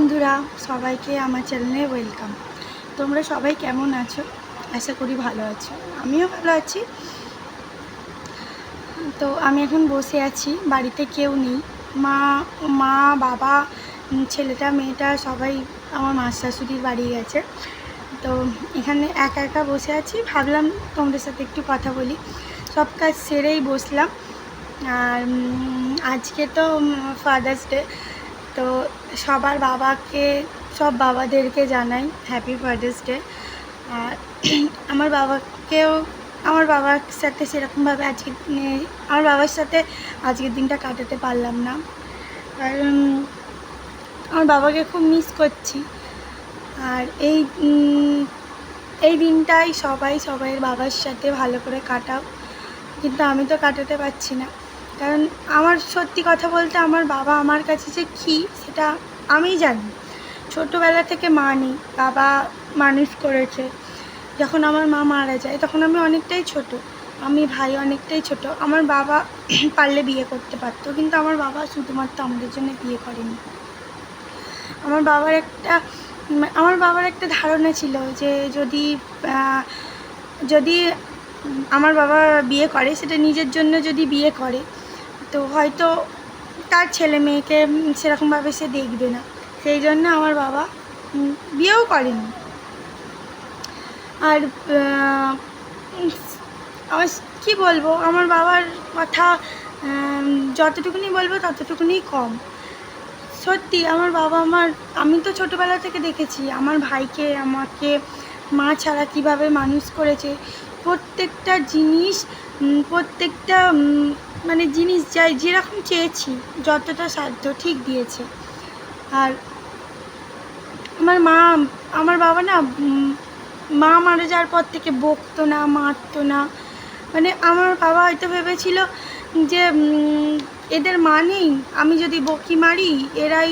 বন্ধুরা, সবাইকে আমার চ্যানেলে ওয়েলকাম তোমরা সবাই কেমন আছো? আশা করি ভালো আছো। আমিও ভালো আছি। তো আমি এখন বসে আছি, বাড়িতে কেউ নেই। মা মা, বাবা ছেলেটা, মেয়েটা সবাই আমার মা শাশুড়ির বাড়ি গেছে। তো এখানে একা একা বসে আছি। ভাবলাম তোমাদের সাথে একটু কথা বলি। সব কাজ সেরেই বসলাম। আর আজকে তো ফাদার্স ডে তো সবার বাবাকে, সব বাবাদেরকে জানাই হ্যাপি ফাদার্স ডে আর আমার বাবাকেও, আমার বাবার সাথে সেরকমভাবে আজকে আমার বাবার সাথে আজকের দিনটা কাটাতে পারলাম না। কারণ আমার বাবাকে খুব মিস করছি। আর এই এই দিনটাই সবাই সবাই বাবার সাথে ভালো করে কাটাও। কিন্তু আমি তো কাটাতে পারছি না। কারণ আমার সত্যি কথা বলতে আমার বাবা আমার কাছে যে কী, সেটা আমিই জানি। ছোটোবেলা থেকে মা নেই, বাবা মানুষ করেছে। যখন আমার মা মারা যায়, তখন আমি অনেকটাই ছোট। আমি ভাই অনেকটাই ছোট। আমার বাবা পারলে বিয়ে করতে পারতো, কিন্তু আমার বাবা শুধুমাত্র আমাদের জন্য বিয়ে করেনি। আমার বাবার একটা, আমার বাবার একটা ধারণা ছিল যে যদি যদি আমার বাবা বিয়ে করে, সেটা নিজের জন্য যদি বিয়ে করে তো হয়তো তার ছেলে মেয়েকে সেরকমভাবে সে দেখবে না। সেই জন্য আমার বাবা বিয়েও করেনি। আর আমার কী বলব? আমার বাবার কথা যতটুকুনি বলব ততটুকুনি কম। সত্যি, আমার বাবা আমার, আমি তো ছোটোবেলা থেকে দেখেছি। আমার ভাইকে, আমাকে মা ছাড়া কীভাবে মানুষ করেছে? প্রত্যেকটা জিনিস প্রত্যেকটা মানে জিনিস যাই যেরকম চেয়েছি, যতটা সাধ্য ঠিক দিয়েছে। আর আমার মা, আমার বাবা না মা মারা যাওয়ার পর থেকে বকতো না, মারতো না। মানে আমার বাবা হয়তো ভেবেছিল যে এদের মা নেই, আমি যদি বকি মারি, এরাই,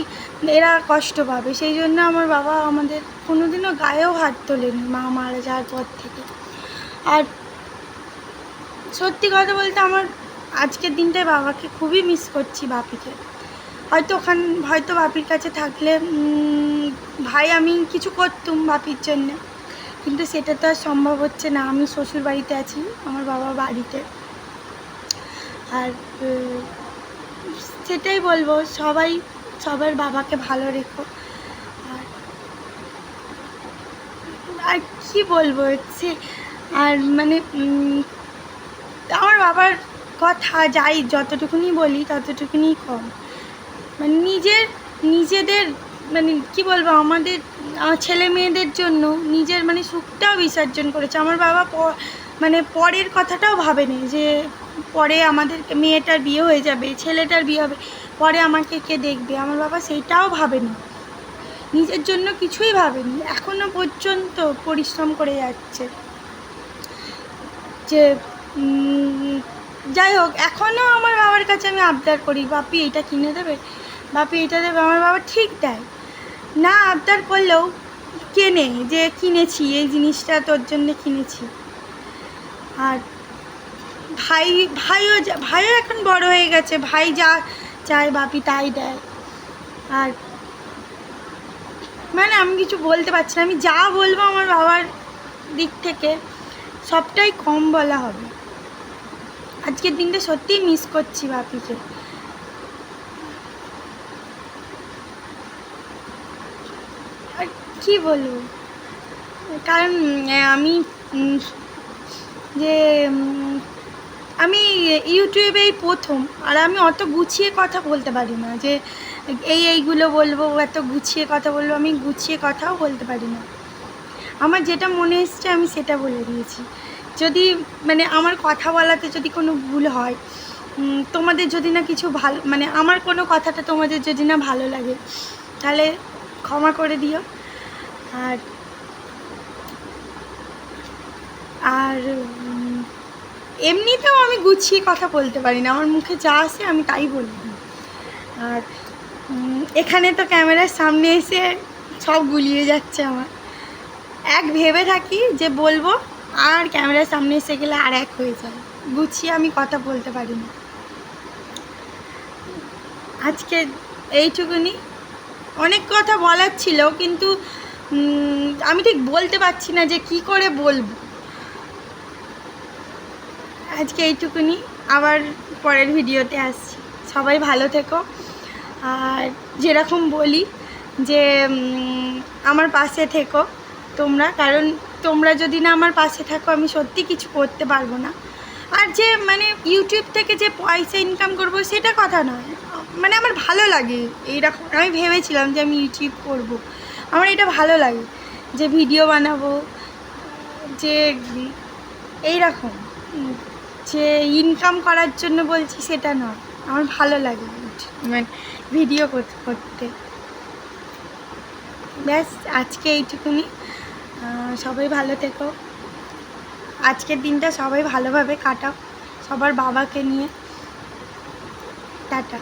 এরা কষ্ট পাবে। সেই জন্য আমার বাবা আমাদের কোনোদিনও গায়েও হাত তোলেনি, মা মারা যাওয়ার পর থেকে। আর সত্যি কথা বলতে আমার আজকের দিনটায় বাবাকে খুবই মিস করছি বাপিকে। হয়তো ওখান, হয়তো বাপির কাছে থাকলে ভাই আমি কিছু করতুম বাপির জন্যে, কিন্তু সেটা তো আর সম্ভব হচ্ছে না। আমি শ্বশুর বাড়িতে আছি, আমার বাবা বাড়িতে। আর সেটাই বলব, সবাই, সবার বাবাকে ভালো রেখো। আর কী বলব, হচ্ছে, আর মানে আমার বাবার কথা যাই, যতটুকুনি বলি ততটুকুনি কম। মানে নিজের, নিজেদের মানে কি বলব, আমাদের ছেলে মেয়েদের জন্য নিজের মানে সুখটাও বিসর্জন করেছে। আমার বাবা মানে পরের কথাটাও ভাবেনি যে পরে আমাদের মেয়েটার বিয়ে হয়ে যাবে, ছেলেটার বিয়ে হবে, পরে আমাকে কে দেখবে? আমার বাবা সেইটাও ভাবেনি। নিজের জন্য কিছুই ভাবেনি। এখনও পর্যন্ত পরিশ্রম করে যাচ্ছে। যে যাই হোক এখনও আমার বাবার কাছে আমি আবদার করি, বাপি এটা কিনে দেবে, বাপি এটা দেবে, আমার বাবা ঠিক দেয়। না আবদার করলেও কেনে যে কিনেছি, এই জিনিসটা তোর জন্য কিনেছি। আর ভাই, ভাইও ভাইও এখন বড় হয়ে গেছে। ভাই যা চায় বাপি তাই দেয়। আর মানে আমি কিছু বলতে পারছি না। আমি যা বলব আমার বাবার দিক থেকে, সবটাই কম বলা হবে। আজকের দিনটা সত্যিই মিস করছি বাপিকে। আর কী বলব? কারণ আমি যে আমি ইউটিউবেই প্রথম, আর আমি অত গুছিয়ে কথা বলতে পারি না যে, এই এইগুলো বলব, এত গুছিয়ে কথা বলব, আমি গুছিয়ে কথাও বলতে পারি না। আমার যেটা মনে এসছে, আমি সেটা বলে দিয়েছি। যদি মানে আমার কথা বলাতে যদি কোনো ভুল হয় তোমাদের যদি না কিছু ভালো মানে আমার কোনো কথাটা তোমাদের যদি না ভালো লাগে, তাহলে ক্ষমা করে দিও। আর আর এমনিতেও আমি গুছিয়ে কথা বলতে পারি না। আমার মুখে যা আসে আমি তাই বলি। আর এখানে তো ক্যামেরার সামনে এসে সব গুলিয়ে যাচ্ছে আমার। এক ভেবে থাকি যে বলব, আর ক্যামেরার সামনে এসে গেলে আর এক হয়ে যায়। গুছিয়ে আমি কথা বলতে পারি না। আজকে এইটুকুনি। অনেক কথা বলার ছিল, কিন্তু আমি ঠিক বলতে পারছি না যে কি করে বলব। আজকে এইটুকুনি। আবার পরের ভিডিওতে আসছি। সবাই ভালো থেকো। আর যেরকম বলি যে আমার পাশে থেকো তোমরা কারণ তোমরা যদি না আমার পাশে থাকো আমি সত্যি কিছু করতে পারব না। আর যে মানে ইউটিউব থেকে যে পয়সা ইনকাম করব সেটা কথা নয়। মানে আমার ভালো লাগে এইরকম। আমি ভেবেছিলাম যে আমি ইউটিউব করব। আমার এটা ভালো লাগে যে ভিডিও বানাবো যে এইরকম। উম, যে ইনকাম করার জন্য বলছি সেটা নয় আমার ভালো লাগে। মানে ভিডিও করতে ব্যাস, আজকে এইটুকুনি। সবাই ভালো থেকো। আজকের দিনটা সবাই ভালোভাবে কাটাও, সবার বাবাকে নিয়ে। টাটা।